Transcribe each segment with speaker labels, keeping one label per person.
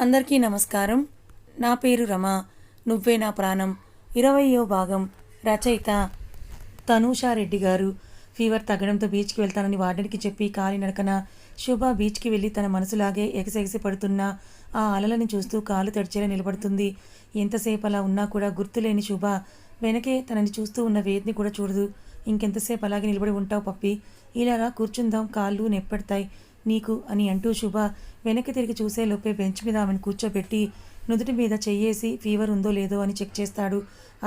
Speaker 1: అందరికీ నమస్కారం. నా పేరు రమ. నువ్వే నా ప్రాణం. ఇరవయో భాగం. రచయిత తనూషారెడ్డి గారు. ఫీవర్ తగ్గడంతో బీచ్కి వెళ్తానని వార్డెన్కి చెప్పి కాలినడకన శుభ బీచ్కి వెళ్ళి తన మనసులాగే ఎగసెగసి పడుతున్న ఆ అలలని చూస్తూ కాలు తడిచేలా నిలబడుతుంది. ఎంతసేపు అలా ఉన్నా కూడా గుర్తులేని శుభ వెనకే తనని చూస్తూ ఉన్న వేదిని కూడా చూడదు. ఇంకెంతసేపు అలాగే నిలబడి ఉంటావు పప్పి. ఇలా కూర్చుందాం. కాళ్ళు నెప్పెడతాయి. నీకు అని అంటూ శుభ వెనక్కి తిరిగి చూసే లోపే బెంచ్ మీద ఆమెను కూర్చోబెట్టి నుదుటి మీద చెయ్యేసి ఫీవర్ ఉందో లేదో అని చెక్ చేస్తాడు.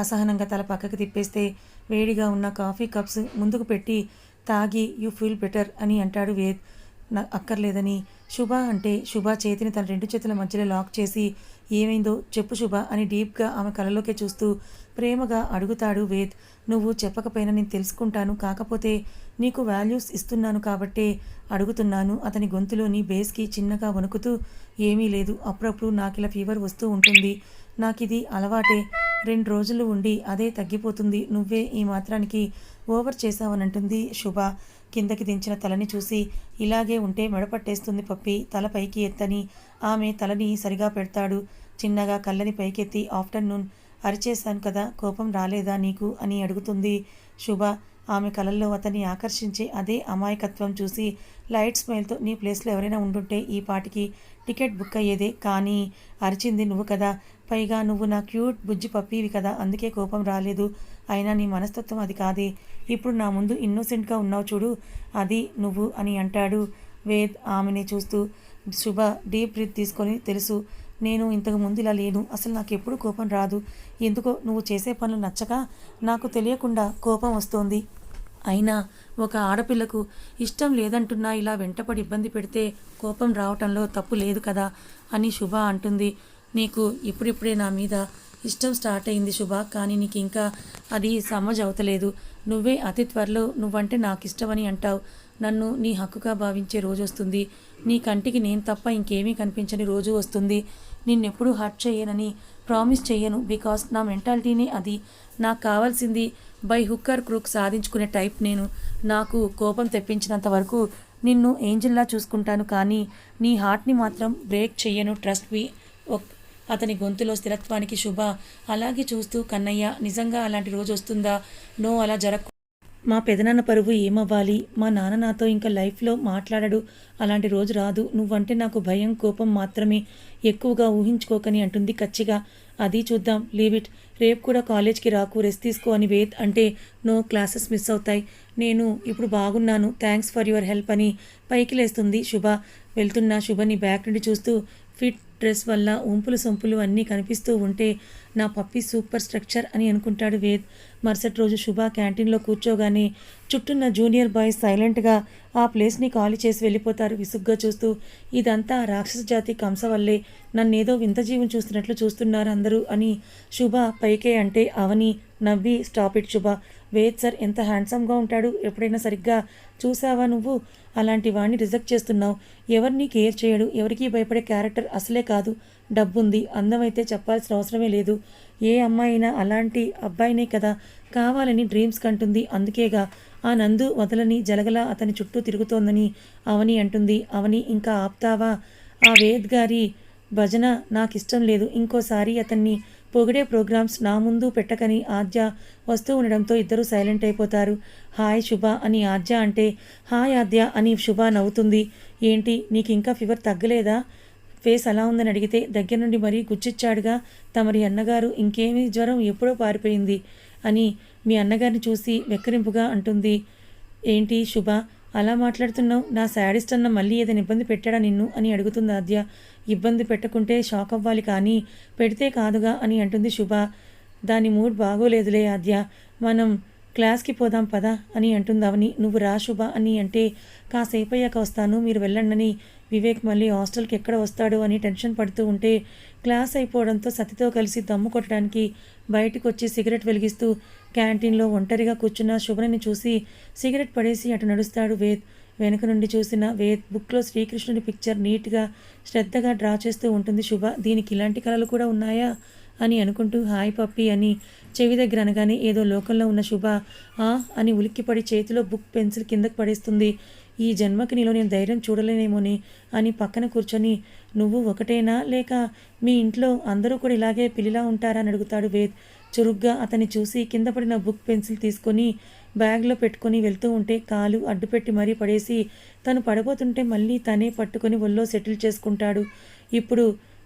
Speaker 1: అసహనంగా తల పక్కకి తిప్పేస్తే వేడిగా ఉన్న కాఫీ కప్స్ ముందుకు పెట్టి తాగి యూ ఫీల్ బెటర్ అని అంటాడు వేద్. నా అక్కర్లేదని. శుభ అంటే శుభ చేతిని తన రెండు చేతుల మధ్యలో లాక్ చేసి ఏమైందో చెప్పు శుభ అని డీప్గా ఆమె కలలోకే చూస్తూ ప్రేమగా అడుగుతాడు వేద్. నువ్వు చెప్పకపోయినా నేను తెలుసుకుంటాను. కాకపోతే నీకు వాల్యూస్ ఇస్తున్నాను కాబట్టే అడుగుతున్నాను. అతని గొంతులోని బేస్కి చిన్నగా వణుకుతూ ఏమీ లేదు. అప్పుడప్పుడు నాకు ఇలా ఫీవర్ వస్తూ ఉంటుంది. నాకు ఇది అలవాటే. రెండు రోజులు ఉండి అదే తగ్గిపోతుంది. నువ్వే ఈ మాత్రానికి ఓవర్ చేశావనంటుంది శుభ. కిందకి దించిన తలని చూసి ఇలాగే ఉంటే మెడపట్టేస్తుంది పప్పి. తల పైకి ఎత్తని ఆమె తలని సరిగా పెడతాడు. చిన్నగా కళ్ళని పైకెత్తి ఆఫ్టర్నూన్ అరిచేశాను కదా కోపం రాలేదా నీకు? అని అడుగుతుంది శుభ. ఆమె కళల్లో అతన్ని ఆకర్షించే అదే అమాయకత్వం చూసి లైట్ స్మైల్తో నీ ప్లేస్లో ఎవరైనా ఉండుంటే ఈ పాటికి టికెట్ బుక్ అయ్యేదే. కానీ అరిచింది నువ్వు కదా. పైగా నువ్వు నా క్యూట్ బుజ్జి పప్పివి కదా. అందుకే కోపం రాలేదు. అయినా నీ మనస్తత్వం అది కాదే. ఇప్పుడు నా ముందు ఇన్నోసెంట్గా ఉన్నావు చూడు. అది నువ్వు అని అంటాడు వేద్ ఆమెని చూస్తూ. శుభ డీప్ బ్రీత్ తీసుకొని తెలుసు నేను ఇంతకు ముందు ఇలా లేను అసలు నాకు ఎప్పుడు కోపం రాదు. ఎందుకో నువ్వు చేసే పనులు నచ్చక నాకు తెలియకుండా కోపం వస్తోంది. అయినా ఒక ఆడపిల్లకు ఇష్టం లేదంటున్నా ఇలా వెంటపడి ఇబ్బంది పెడితే కోపం రావటంలో తప్పు లేదు కదా అని శుభ అంటుంది. నీకు ఇప్పుడిప్పుడే నా మీద ఇష్టం స్టార్ట్ అయింది శుభ కానీ నీకు ఇంకా అది సమజ్ అవుతలేదు. నువ్వే అతి త్వరలో నువ్వంటే నాకు ఇష్టమని అంటావు. నన్ను నీ హక్కుగా భావించే రోజు వస్తుంది. నీ కంటికి నేను తప్ప ఇంకేమీ కనిపించని రోజు వస్తుంది. నిన్నెప్పుడు హర్ట్ చేయనని ప్రామిస్ చేయను బికాస్ నా మెంటాలిటీనే అది. నాకు కావాల్సింది బై హుక్కర్ క్రూక్ సాధించుకునే టైప్ నేను. నాకు కోపం తెప్పించినంత వరకు నిన్ను ఏంజిల్లా చూసుకుంటాను కానీ నీ హార్ట్ని మాత్రం బ్రేక్ చెయ్యను ట్రస్ట్ మీ. అతని గొంతులో స్థిరత్వానికి శుభ. అలాగే చూస్తూ కన్నయ్య నిజంగా అలాంటి రోజు వస్తుందా? నో అలా జరగ మా పెదనాన్న పరువు ఏమవ్వాలి? మా నాన్న నాతో ఇంకా లైఫ్లో మాట్లాడడు. అలాంటి రోజు రాదు. నువ్వంటే నాకు భయం కోపం మాత్రమే. ఎక్కువగా ఊహించుకోకని అంటుంది కచ్చిగా. అది చూద్దాం. Leave it. రేపు కూడా కాలేజ్కి రాకు. రెస్ట్ తీసుకో అని వేద్ అంటే నో క్లాసెస్ మిస్ అవుతాయి. నేను ఇప్పుడు బాగున్నాను. థ్యాంక్స్ ఫర్ యువర్ హెల్ప్ అని పైకి లేస్తుంది శుభ. వెళ్తున్న శుభని బ్యాక్ నుండి చూస్తూ ఫిట్ డ్రెస్ వల్ల ఉంపులు సొంపులు అన్నీ కనిపిస్తూ ఉంటే నా పప్పి సూపర్ స్ట్రక్చర్ అని అనుకుంటాడు వేద్. మరుసటి రోజు శుభ క్యాంటీన్లో కూర్చోగానే చుట్టూన్న జూనియర్ బాయ్స్ సైలెంట్గా ఆ ప్లేస్ని ఖాళీ చేసి వెళ్ళిపోతారు. విసుగ్గా చూస్తూ ఇదంతా రాక్షస జాతి కంస వల్లే. నన్నేదో వింత జీవం చూస్తున్నట్లు చూస్తున్నారు అందరూ అని శుభ పైకే అంటే అవని నవ్వి స్టాప్ ఇట్ శుభ. వేద్ సార్ ఎంత హ్యాండ్సమ్గా ఉంటాడు. ఎప్పుడైనా సరిగ్గా చూసావా నువ్వు? అలాంటి వాడిని రిజెక్ట్ చేస్తున్నావు. ఎవరిని కేర్ చేయడు? ఎవరికీ భయపడే క్యారెక్టర్ అసలే కాదు. డబ్బుంది. అందమైతే చెప్పాల్సిన అవసరమే లేదు. ఏ అమ్మాయి అయినా అలాంటి అబ్బాయినే కదా కావాలని డ్రీమ్స్ కంటుంది. అందుకేగా ఆ నందు వదలని జలగల అతని చుట్టూ తిరుగుతోందని అవని అంటుంది. అవని ఇంకా ఆప్తావా? ఆ వేద్ గారి భజన నాకిష్టం లేదు. ఇంకోసారి అతన్ని పొగిడే ప్రోగ్రామ్స్ నా ముందు పెట్టకని ఆద్య వస్తూ ఉండడంతో ఇద్దరూ సైలెంట్ అయిపోతారు. హాయ్ శుభ అని ఆద్య అంటే హాయ్ ఆద్య అని శుభ నవ్వుతుంది. ఏంటి నీకు ఇంకా ఫీవర్ తగ్గలేదా? ఫేస్ అలా ఉందని అడిగితే దగ్గర నుండి మరీ గుచ్చిచ్చాడుగా తమరి అన్నగారు ఇంకేమీ జ్వరం ఎప్పుడో పారిపోయింది అని మీ అన్నగారిని చూసి వెక్కరింపుగా అంటుంది. ఏంటి శుభ అలా మాట్లాడుతున్నావు? నా శాడిస్ట్ అన్న మళ్ళీ ఏదైనా ఇబ్బంది పెట్టాడా నిన్ను? అని అడుగుతుంది ఆద్య. ఇబ్బంది పెట్టకుంటే షాక్ అవ్వాలి కానీ పెడితే కాదుగా అని అంటుంది శుభ. దాని మూడ్ బాగోలేదులే ఆద్య. మనం క్లాస్కి పోదాం పదా అని అంటుందావని నువ్వు రా శుభ అని అంటే కాసేపు అయ్యాక వస్తాను మీరు వెళ్ళండి వివేక్ మళ్ళీ హాస్టల్కి ఎక్కడ వస్తాడు? అని టెన్షన్ పడుతూ ఉంటే క్లాస్ అయిపోవడంతో సతితో కలిసి దమ్ము కొట్టడానికి బయటకు వచ్చి సిగరెట్ వెలిగిస్తూ క్యాంటీన్లో ఒంటరిగా కూర్చున్న శుభ్రని చూసి సిగరెట్ పడేసి అటు నడుస్తాడు వేద్. వెనుక నుండి చూసిన వేద్ బుక్లో శ్రీకృష్ణుడి పిక్చర్ నీట్గా శ్రద్ధగా డ్రా చేస్తూ ఉంటుంది శుభ. దీనికి ఇలాంటి కళలు కూడా ఉన్నాయా? అని అనుకుంటూ హాయ్ పప్పి అని చెవి దగ్గర అనగానే ఏదో లోకంలో ఉన్న శుభ ఆ అని ఉలిక్కిపడి చేతిలో బుక్ పెన్సిల్ కిందకు పడేస్తుంది. ఈ జన్మకి నీలో నేను ధైర్యం చూడలేనేమోని అని పక్కన కూర్చొని నువ్వు ఒకటేనా లేక మీ ఇంట్లో అందరూ కూడా ఇలాగే పిల్లిలా ఉంటారా? అని అడుగుతాడు వేద్. చురుగ్గా అతన్ని చూసి కింద పడిన బుక్ పెన్సిల్ తీసుకొని బ్యాగ్లో పెట్టుకొని వెళ్తూ ఉంటే కాలు అడ్డుపెట్టి మరీ పడేసి తను పడబోతుంటే మళ్ళీ తనే పట్టుకొని ఒళ్ళో సెటిల్ చేసుకుంటాడు. ఇప్పుడు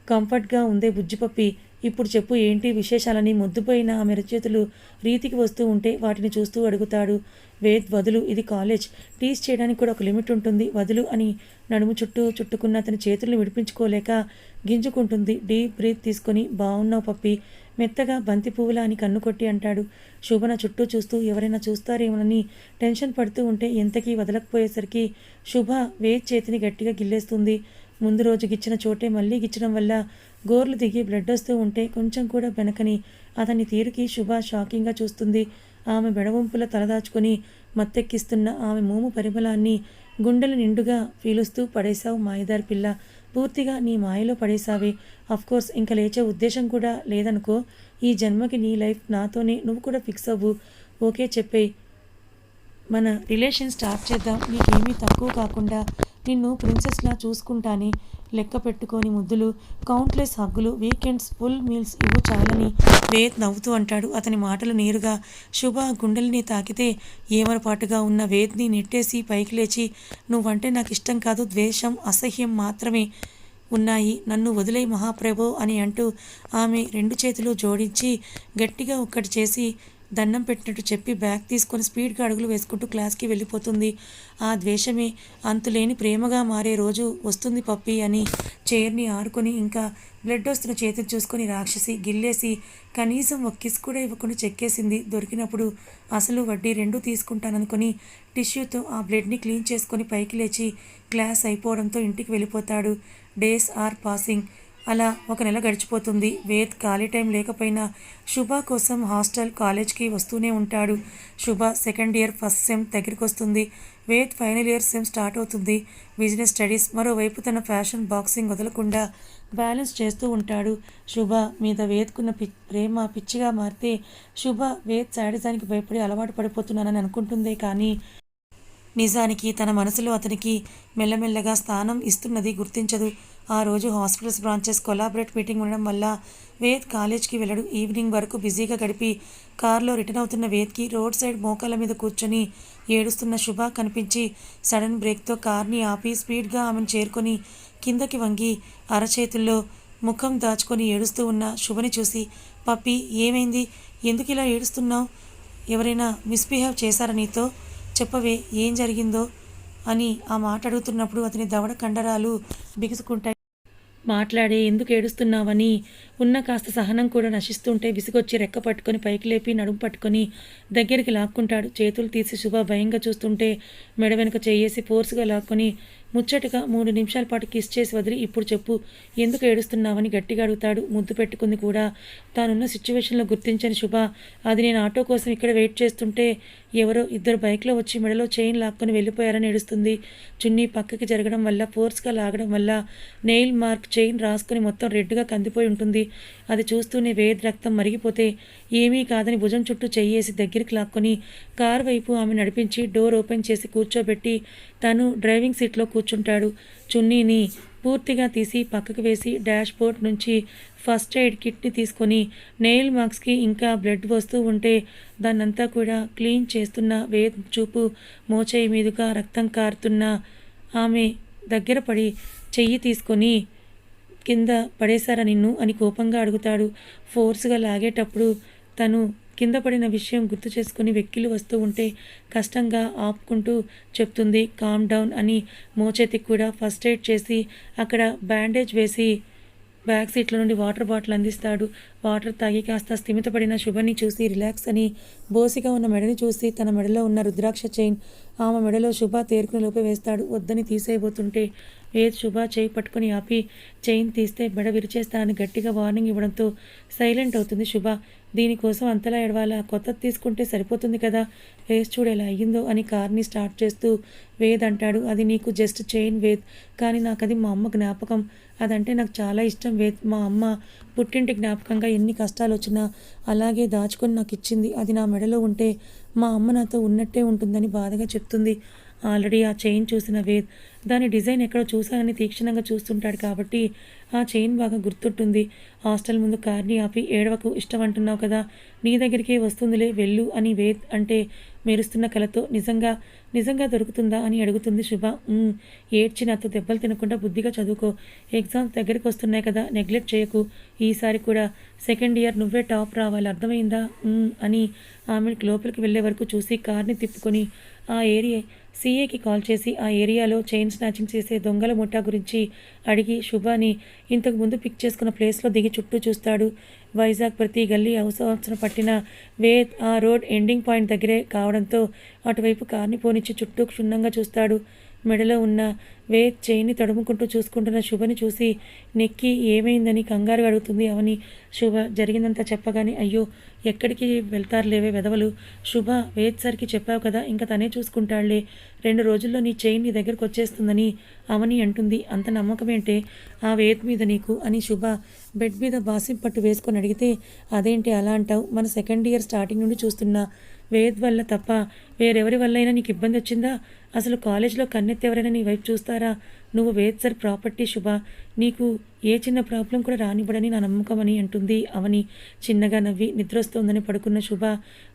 Speaker 1: కంఫర్ట్గా ఉందే బుజ్జిపప్పి. ఇప్పుడు చెప్పు ఏంటి విశేషాలని? ముద్దుపోయిన ఆమె చేతులు రీతికి వస్తూ ఉంటే వాటిని చూస్తూ అడుగుతాడు. వేద్ వదులు ఇది కాలేజ్. టీస్ చేయడానికి కూడా ఒక లిమిట్ ఉంటుంది. వదులు అని నడుము చుట్టూ చుట్టుకున్న అతని చేతులను విడిపించుకోలేక గింజుకుంటుంది. డీప్ బ్రీత్ తీసుకొని బాగున్నావు పప్పి. మెత్తగా బంతి పువ్వులా అని కన్ను కొట్టి అంటాడు. శుభన చుట్టూ చూస్తూ ఎవరైనా చూస్తారేమోనని టెన్షన్ పడుతూ ఉంటే ఎంతకీ వదలకపోయేసరికి శుభ వేద్ చేతిని గట్టిగా గిల్లేస్తుంది. ముందు రోజు గిచ్చిన చోటే మళ్ళీ గిచ్చడం వల్ల గోర్లు దిగి బ్లడ్ వస్తూ ఉంటే కొంచెం కూడా వెనకని అతని తీరుకి శుభ షాకింగ్గా చూస్తుంది. ఆమె బెడవంపుల తలదాచుకొని మత్తెక్కిస్తున్న ఆమె మోము పరిమళాన్ని గుండెలు నిండుగా పీలుస్తూ పడేశావు మాయదారి పిల్ల. పూర్తిగా నీ మాయలో పడేశావే. కోర్స్ ఇంకా లేచే ఉద్దేశం కూడా లేదనుకో ఈ జన్మకి నీ లైఫ్ నాతోనే నువ్వు కూడా ఫిక్స్ అవ్వు. ఓకే చెప్పేయి. మన రిలేషన్ స్టార్ట్ చేద్దాం. నీకేమీ తక్కువ కాకుండా నిన్ను ప్రిన్సెస్లా చూసుకుంటాని లెక్క పెట్టుకొని ముద్దులు కౌంట్లెస్ హగ్గులు వీకెండ్స్ ఫుల్ మీల్స్ ఇవ్వు చాలని వేద్ నవ్వుతూ అంటాడు. అతని మాటలు నేరుగా శుభ గుండెల్ని తాకితే ఏమరపాటుగా ఉన్న వేద్ని నెట్టేసి పైకి లేచి నువ్వంటే నాకు ఇష్టం కాదు ద్వేషం అసహ్యం మాత్రమే ఉన్నాయి. నన్ను వదిలే మహాప్రభో అని అంటూ ఆమె రెండు చేతులు జోడించి గట్టిగా ఒక్కటి చేసి దండం పెట్టినట్టు చెప్పి బ్యాగ్ తీసుకొని స్పీడ్గా అడుగులు వేసుకుంటూ క్లాస్కి వెళ్ళిపోతుంది. ఆ ద్వేషమే అంతులేని ప్రేమగా మారే రోజు వస్తుంది పప్పి అని చైర్ని ఆడుకొని ఇంకా బ్లడ్ వస్తున్న చేతులు చూసుకొని రాక్షసి గిల్లేసి కనీసం ఒక కిస్ కూడా ఇవ్వకుండా చెక్కేసింది. దొరికినప్పుడు అసలు వడ్డీ రెండూ తీసుకుంటాననుకొని టిష్యూతో ఆ బ్లడ్ని క్లీన్ చేసుకొని పైకి లేచి క్లాస్ అయిపోవడంతో ఇంటికి వెళ్ళిపోతాడు. Days are passing. అలా ఒక నెల గడిచిపోతుంది. వేద్ ఖాళీ టైం లేకపోయినా శుభ కోసం హాస్టల్ కాలేజ్కి వస్తూనే ఉంటాడు. శుభ సెకండ్ ఇయర్ ఫస్ట్ సెమ్ దగ్గరికి వస్తుంది Ved final year sem start అవుతుంది. బిజినెస్ స్టడీస్ మరోవైపు తన ఫ్యాషన్ బాక్సింగ్ వదలకుండా బ్యాలెన్స్ చేస్తూ ఉంటాడు. శుభ మీద వేద్కున్న పి ప్రేమ పిచ్చిగా మారితే శుభ వేద్ శాడిజానికి భయపడి అలవాటు పడిపోతున్నానని అనుకుంటుందే కానీ నిజానికి తన మనసులో అతనికి మెల్లమెల్లగా స్థానం ఇస్తున్నది గుర్తించదు. ఆ రోజు హాస్పిటల్స్ బ్రాంచెస్ కొలాబరేట్ మీటింగ్ ఉండడం వల్ల వేద్ కాలేజ్కి వెళ్ళడు. ఈవినింగ్ వరకు బిజీగా గడిపి కారులో రిటర్న్ అవుతున్న వేద్కి రోడ్ సైడ్ మోకాల మీద కూర్చొని ఏడుస్తున్న శుభ కనిపించి సడన్ బ్రేక్తో కార్ని ఆపి స్పీడ్గా ఆమెను చేరుకొని కిందకి వంగి అరచేతుల్లో ముఖం దాచుకొని ఏడుస్తూ ఉన్న శుభని చూసి పప్పి ఏమైంది? ఎందుకు ఇలా ఏడుస్తున్నావు? ఎవరైనా మిస్బిహేవ్ చేశారా నీతో? చెప్పవే ఏం జరిగిందో? అని ఆ మాట అడుగుతున్నప్పుడు అతని దవడ కండరాలు బిగుసుకుంటాయి. మాట్లాడే ఎందుకు ఏడుస్తున్నావని ఉన్న కాస్త సహనం కూడా నశిస్తుంటే విసుగొచ్చి రెక్క పట్టుకొని పైకి లేపి నడుము పట్టుకొని దగ్గరికి లాక్కుంటాడు. చేతులు తీసి శుభ భయంగా చూస్తుంటే మెడ వెనుక చేయేసి ఫోర్స్గా లాక్కొని ముచ్చటగా మూడు నిమిషాల పాటు కిస్ చేసి వదిలి ఇప్పుడు చెప్పు ఎందుకు ఏడుస్తున్నావని గట్టిగా అడుగుతాడు. ముద్దు పెట్టుకుంది కూడా తానున్న సిచ్యువేషన్లో గుర్తించని శుభ. అది నేను ఆటో కోసం ఇక్కడ వెయిట్ చేస్తుంటే ఎవరో ఇద్దరు బైక్లో వచ్చి మెడలో చైన్ లాక్కొని వెళ్ళిపోయారని ఏడుస్తుంది. చున్నీ పక్కకి జరగడం వల్ల ఫోర్స్గా లాగడం వల్ల నెయిల్ మార్క్ చైన్ రాసుకొని మొత్తం రెడ్గా కందిపోయి ఉంటుంది. అది చూస్తూనే వేద్ రక్తం మరిగిపోతే ఏమీ కాదని భుజం చుట్టూ చెయ్యేసి దగ్గరికి లాక్కొని కార్ వైపు ఆమె నడిపించి డోర్ ఓపెన్ చేసి కూర్చోబెట్టి తను డ్రైవింగ్ సీట్లో కూర్చుంటాడు. చున్నీని పూర్తిగా తీసి పక్కకు వేసి డాష్ బోర్డ్ నుంచి ఫస్ట్ ఎయిడ్ కిట్ని తీసుకొని నెయిల్ మార్క్స్కి ఇంకా బ్లడ్ వస్తూ ఉంటే దాన్నంతా కూడా క్లీన్ చేస్తున్న వేద్ చూపు మోచేయి మీదుగా రక్తం కారుతున్న ఆమె దగ్గర పడి చెయ్యి తీసుకొని కింద పడేశారా నిన్ను అని కోపంగా అడుగుతాడు. ఫోర్స్గా లాగేటప్పుడు తను కింద పడిన విషయం గుర్తు చేసుకుని వెక్కిలు వస్తూ ఉంటే కష్టంగా ఆపుకుంటూ చెప్తుంది కామ్ డౌన్ అని మోచేతికి కూడా ఫస్ట్ ఎయిడ్ చేసి అక్కడ బ్యాండేజ్ వేసి బ్యాక్ సీట్లో నుండి వాటర్ బాటిల్ అందిస్తాడు. వాటర్ తాగి కాస్త స్థిమితపడిన శుభని చూసి రిలాక్స్ అని బోసిగా ఉన్న మెడని చూసి తన మెడలో ఉన్న రుద్రాక్ష చైన్ ఆమె మెడలో శుభ తేరుకుని లోపే వేస్తాడు. వద్దని తీసేయబోతుంటే వేద్ శుభ చేయి పట్టుకుని ఆపి చైన్ తీస్తే మెడ విరిచేస్తానని గట్టిగా వార్నింగ్ ఇవ్వడంతో సైలెంట్ అవుతుంది శుభ. దీనికోసం అంతలా ఎడవాలా కొత్తది తీసుకుంటే సరిపోతుంది కదా? వేస్ చూడేలా అయ్యిందో అని కార్ని స్టార్ట్ చేస్తూ వేద్ అంటాడు. అది నీకు జస్ట్ చైన్ వేద్. కానీ నాకు అది మా అమ్మ జ్ఞాపకం. అదంటే నాకు చాలా ఇష్టం వేద్. మా అమ్మ పుట్టింటి జ్ఞాపకంగా ఎన్ని కష్టాలు వచ్చినా అలాగే దాచుకొని నాకు ఇచ్చింది అది నా మెడలో ఉంటే మా అమ్మ నాతో ఉన్నట్టే ఉంటుందని బాధగా చెప్తుంది. ఆల్రెడీ ఆ చైన్ చూసిన వేద్. దాని డిజైన్ ఎక్కడో చూశానని తీక్షణంగా చూస్తుంటాడు కాబట్టి ఆ చైన్ బాగా గుర్తుంటుంది. హాస్టల్ ముందు కార్ని ఆపి ఏడవకు ఇష్టం అంటున్నావు కదా. నీ దగ్గరికే వస్తుందిలే వెళ్ళు అని వేద్ అంటే మెరుస్తున్న కలతో నిజంగా నిజంగా దొరుకుతుందా అని అడుగుతుంది శుభ. "ఉమ్, ఏడ్చి నాతో దెబ్బలు తినకుండా బుద్ధిగా చదువుకో. ఎగ్జామ్స్ దగ్గరికి వస్తున్నాయి కదా నెగ్లెక్ట్ చేయకు. ఈసారి కూడా సెకండ్ ఇయర్ నువ్వే టాప్ రావాలి అర్థమైందా? అని ఆమెకి లోపలికి వెళ్ళే వరకు చూసి కార్ని తిప్పుకొని ఆ ఏరియా సీఏకి కాల్ చేసి ఆ ఏరియాలో చైన్ స్నాచింగ్ చేసే దొంగల ముఠా గురించి అడిగి శుభాని ఇంతకు ముందు పిక్ చేసుకున్న ప్లేస్లో దిగి చుట్టూ చూస్తాడు. వైజాగ్ ప్రతి గల్లీ అవసరం పట్టిన వేద్ ఆ రోడ్ ఎండింగ్ పాయింట్ దగ్గరే కావడంతో అటువైపు కార్ని పోనిచ్చి చుట్టూ క్షుణ్ణంగా చూస్తాడు. మెడలో ఉన్న వేద్ చేయిని తడుముకుంటూ చూసుకుంటున్న శుభని చూసి నెక్కి ఏమైందని కంగారు అడుగుతుంది అవని శుభ జరిగిందంతా చెప్పగానే అయ్యో ఎక్కడికి వెళ్తారులేవే వెదవలు శుభ వేద్ సార్కి చెప్పావు కదా ఇంకా తనే చూసుకుంటాడులే రెండు రోజుల్లో నీ చైన్ నీ దగ్గరకు వచ్చేస్తుందని అవని అంటుంది. అంత నమ్మకమేంటే ఆ వేద్ మీద నీకు అని శుభ బెడ్ మీద బాసిం పట్టు వేసుకొని అడిగితే అదేంటి అలా అంటావు? మన సెకండ్ ఇయర్ స్టార్టింగ్ నుండి చూస్తున్నా. వేద్ వల్ల తప్ప వేరెవరి వల్ల అయినా నీకు ఇబ్బంది వచ్చిందా? అసలు కాలేజ్లో కన్నెత్తెవరైనా నీ వైపు చూస్తారా? నువ్వు వేద్ సార్ ప్రాపర్టీ శుభ. నీకు ఏ చిన్న ప్రాబ్లం కూడా రానివ్వడని నా నమ్మకం అని అంటుంది అవని. చిన్నగా నవ్వి నిద్రొస్తోందని పడుకున్న శుభ.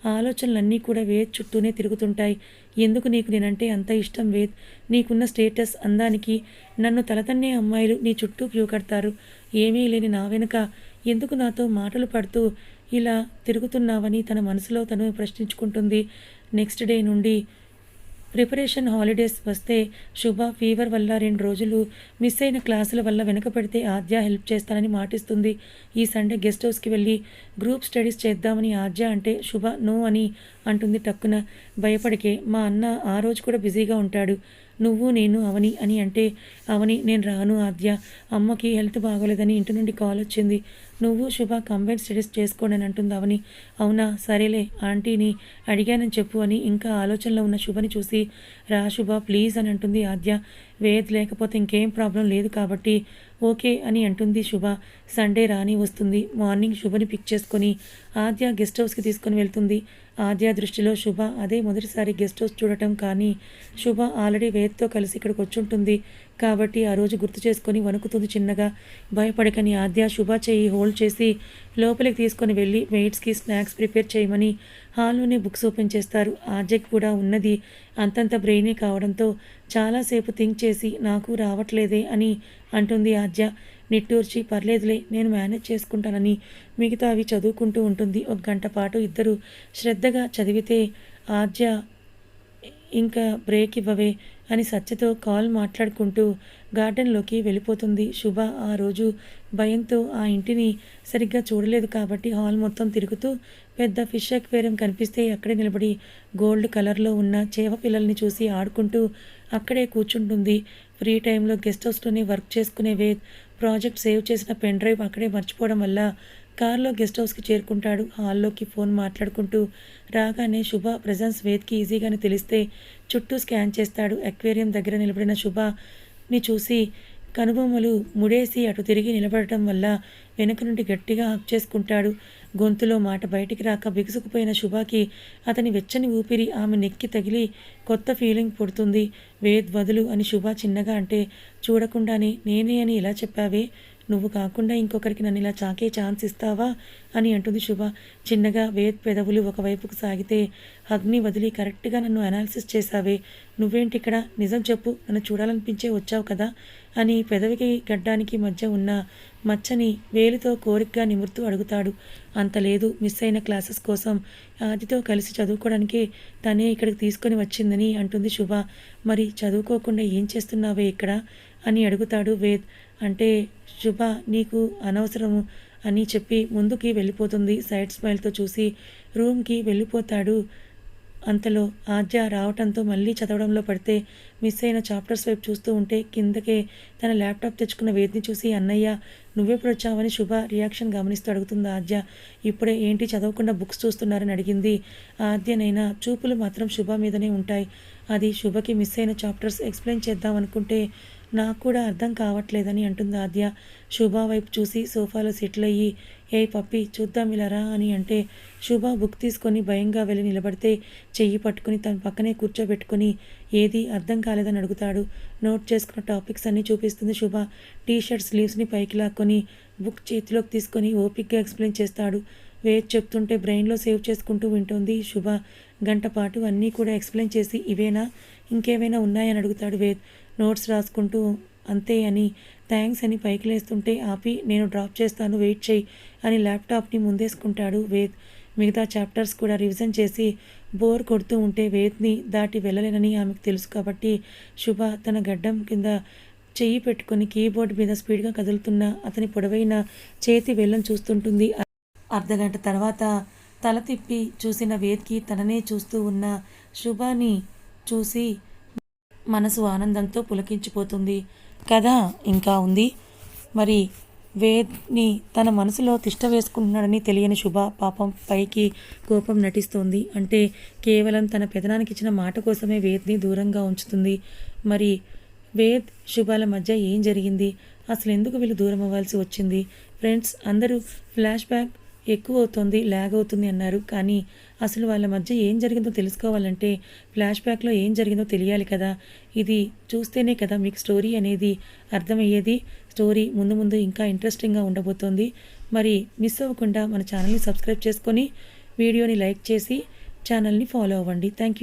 Speaker 1: ఆలోచనలన్నీ కూడా వేద్ చుట్టూనే తిరుగుతుంటాయి. ఎందుకు నీకు నేనంటే అంత ఇష్టం వేద్? నీకున్న స్టేటస్ అందానికి నన్ను తలతన్నే అమ్మాయిలు నీ చుట్టూ క్యూ కడతారు. ఏమీ లేని నా వెనుక. ఎందుకు నాతో మాటలు పడుతూ ఇలా తిరుగుతున్నావని తన మనసులో తను ప్రశ్నించుకుంటుంది. నెక్స్ట్ డే నుండి ప్రిపరేషన్ హాలిడేస్ వస్తే శుభ ఫీవర్ వల్ల రెండు రోజులు మిస్ అయిన క్లాసుల వల్ల వెనకపడితే ఆద్య హెల్ప్ చేస్తానని మాటిస్తుంది. ఈ సండే గెస్ట్ హౌస్కి వెళ్ళి గ్రూప్ స్టడీస్ చేద్దామని ఆద్య అంటే శుభ నో అని అంటుంది టక్కున భయపడికే మా అన్న ఆ రోజు కూడా బిజీగా ఉంటాడు. నువ్వు నేను అవని అని అంటే అవని నేను రాను ఆద్య. అమ్మకి హెల్త్ బాగోలేదని ఇంటి నుండి కాల్ వచ్చింది. నువ్వు శుభ కంబైన్ స్టడీస్ చేసుకోండి అని అంటుంది అవని. అవునా? సరేలే ఆంటీని అడిగానని చెప్పు అని ఇంకా ఆలోచనలో ఉన్న శుభని చూసి రా శుభ ప్లీజ్ అని అంటుంది ఆద్య. వేద్ లేకపోతే ఇంకేం ప్రాబ్లం లేదు కాబట్టి ఓకే అని అంటుంది శుభ. సండే రాని వస్తుంది. మార్నింగ్ శుభని పిక్ చేసుకొని ఆద్య గెస్ట్ హౌస్కి తీసుకొని వెళ్తుంది. ఆద్య దృష్టిలో శుభ అదే మొదటిసారి గెస్ట్ హౌస్ చూడటం కానీ శుభ ఆల్రెడీ వేద్తో కలిసి ఇక్కడికి వచ్చుంటుంది. కాబట్టి ఆ రోజు గుర్తు చేసుకొని వణుకుతుంది చిన్నగా. భయపడకని ఆద్య శుభ చేయి హోల్డ్ చేసి లోపలికి తీసుకొని వెళ్ళి వెయిట్స్కి స్నాక్స్ ప్రిపేర్ చేయమని హాల్లోనే బుక్స్ ఓపెన్ చేస్తారు. ఆద్యకి కూడా ఉన్నది అంతంత బ్రెయినే కావడంతో చాలాసేపు థింక్ చేసి నాకు రావట్లేదే అని అంటుంది ఆద్య. నిట్టూర్చి పర్లేదులే నేను మేనేజ్ చేసుకుంటానని మిగతా అవి చదువుకుంటూ ఉంటుంది. ఒక గంట పాటు ఇద్దరు శ్రద్ధగా చదివితే ఆద్య ఇంకా బ్రేక్ ఇవ్వవే. అని సత్యతో కాల్ మాట్లాడుకుంటూ గార్డెన్లోకి వెళ్ళిపోతుంది. శుభ ఆ రోజు భయంతో ఆ ఇంటిని సరిగ్గా చూడలేదు కాబట్టి హాల్ మొత్తం తిరుగుతూ పెద్ద ఫిష్ అక్వేరియం కనిపిస్తే అక్కడే నిలబడి గోల్డ్ కలర్లో ఉన్న చేప పిల్లల్ని చూసి ఆడుకుంటూ అక్కడే కూర్చుంటుంది. ఫ్రీ టైంలో గెస్ట్ హౌస్లోనే వర్క్ చేసుకునే వేద్ ప్రాజెక్ట్ సేవ్ చేసిన పెన్ డ్రైవ్ అక్కడే మర్చిపోవడం వల్ల కార్లో గెస్ట్ హౌస్కి చేరుకుంటాడు. హాల్లోకి ఫోన్ మాట్లాడుకుంటూ రాగానే శుభ ప్రజెన్స్ వేద్కి ఈజీగానే తెలిస్తే చుట్టూ స్కాన్ చేస్తాడు. అక్వేరియం దగ్గర నిలబడిన శుభని చూసి కనుబొమ్మలు ముడేసి అటు తిరిగి నిలబడటం వల్ల వెనుక నుండి గట్టిగా హక్ చేసుకుంటాడు. గొంతులో మాట బయటికి రాక బిగుసుకుపోయిన శుభకి అతని వెచ్చని ఊపిరి ఆమె నెక్కి తగిలి కొత్త ఫీలింగ్ పుడుతుంది. వేద్ వదులు అని శుభ చిన్నగా అంటే చూడకుండానే నేనే అని ఇలా చెప్పావే? నువ్వు కాకుండా ఇంకొకరికి నన్ను ఇలా చాకే ఛాన్స్ ఇస్తావా? అని అంటుంది శుభ. చిన్నగా వేద్ పెదవులు ఒకవైపుకు సాగితే అగ్ని వదిలి కరెక్ట్గా నన్ను అనాలిసిస్ చేశావే. నువ్వేంటి ఇక్కడ? నిజం చెప్పు. నన్ను చూడాలనిపించే వచ్చావు కదా? అని పెదవికి గడ్డానికి మధ్య ఉన్న మచ్చని వేలితో కోరికగా నిమురుతూ అడుగుతాడు. అంత లేదు. మిస్ అయిన క్లాసెస్ కోసం ఆదితో కలిసి చదువుకోవడానికి తనే ఇక్కడికి తీసుకొని వచ్చిందని అంటుంది శుభ. మరి చదువుకోకుండా ఏం చేస్తున్నావే ఇక్కడ? అని అడుగుతాడు వేద్. అంటే శుభ నీకు అనవసరము అని చెప్పి ముందుకి వెళ్ళిపోతుంది. సైడ్ స్మైల్తో చూసి రూమ్కి వెళ్ళిపోతాడు. అంతలో ఆద్య రావటంతో మళ్ళీ చదవడంలో పడితే మిస్ అయిన చాప్టర్స్ వైపు చూస్తూ ఉంటే కిందకే తన ల్యాప్టాప్ తెచ్చుకున్న వేదిని చూసి అన్నయ్య నువ్వెప్పుడు వచ్చావని శుభ రియాక్షన్ గమనిస్తూ అడుగుతుంది ఆద్య. ఇప్పుడే ఏంటి చదవకుండా బుక్స్ చూస్తున్నారని అడిగింది. ఆద్యనైనా చూపులు మాత్రం శుభ మీదనే ఉంటాయి. అది శుభకి మిస్ అయిన చాప్టర్స్ ఎక్స్ప్లెయిన్ చేద్దాం అనుకుంటే నాకు కూడా అర్థం కావట్లేదని అంటుంది ఆద్య. శుభ వైపు చూసి సోఫాలో సెటిల్ అయ్యి ఏ పప్పి చూద్దాం ఇలా రా అని అంటే శుభ బుక్ తీసుకొని భయంగా వెళ్ళి నిలబడితే చెయ్యి పట్టుకుని తన పక్కనే కూర్చోబెట్టుకుని ఏది అర్థం కాలేదని అడుగుతాడు. నోట్ చేసుకున్న టాపిక్స్ అన్నీ చూపిస్తుంది శుభ. టీ షర్ట్ స్లీవ్స్ని పైకి లాక్కొని బుక్ చేతిలోకి తీసుకొని ఓపిక్గా ఎక్స్ప్లెయిన్ చేస్తాడు. వేద్ చెప్తుంటే బ్రెయిన్లో సేవ్ చేసుకుంటూ వింటుంది శుభ. గంట పాటు అన్నీ కూడా ఎక్స్ప్లెయిన్ చేసి ఇవేనా? ఇంకేమైనా ఉన్నాయని అడుగుతాడు వేద్. నోట్స్ రాసుకుంటూ అంతే అని థ్యాంక్స్ అని పైకి లేస్తుంటే ఆపి నేను డ్రాప్ చేస్తాను వెయిట్ చేయి అని ల్యాప్టాప్ని ముందేసుకుంటాడు వేద్. మిగతా చాప్టర్స్ కూడా రివిజన్ చేసి బోర్ కొడుతూ ఉంటే వేద్ని దాటి వెళ్ళలేనని ఆమెకు తెలుసు కాబట్టి శుభ తన గడ్డం కింద చెయ్యి పెట్టుకొని కీబోర్డ్ మీద స్పీడ్గా కదులుతున్న అతని పొడవైన చేతి వెళ్ళం చూస్తుంటుంది. అర్ధగంట తర్వాత తల తిప్పి చూసిన వేద్కి తననే చూస్తూ ఉన్న శుభాని చూసి మనసు ఆనందంతో పులకించిపోతుంది. కథ ఇంకా ఉంది. మరి వేద్ని తన మనసులో తిష్ట వేసుకుంటున్నాడని తెలియని శుభ పాపం పైకి కోపం నటిస్తోంది. అంటే కేవలం తన పెదనానికి ఇచ్చిన మాట కోసమే వేద్ని దూరంగా ఉంచుతుంది. మరి వేద్ శుభాల మధ్య ఏం జరిగింది? అసలు ఎందుకు వీళ్ళు దూరం అవ్వాల్సి వచ్చింది? ఫ్రెండ్స్ అందరూ ఫ్లాష్ బ్యాక్ ఎక్కువ అవుతుంది ల్యాగ్ అవుతుంది అన్నారు. కానీ అసలు వాళ్ళ మధ్య ఏం జరిగిందో తెలుసుకోవాలంటే ఫ్లాష్ బ్యాక్లో ఏం జరిగిందో తెలియాలి కదా. ఇది చూస్తేనే కదా మీకు స్టోరీ అనేది అర్థమయ్యేది. స్టోరీ ముందు ముందు ఇంకా ఇంట్రెస్టింగ్గా ఉండబోతోంది. మరి మిస్ అవ్వకుండా మన ఛానల్ని సబ్స్క్రైబ్ చేసుకొని వీడియోని లైక్ చేసి ఛానల్ని ఫాలో అవ్వండి. Thank you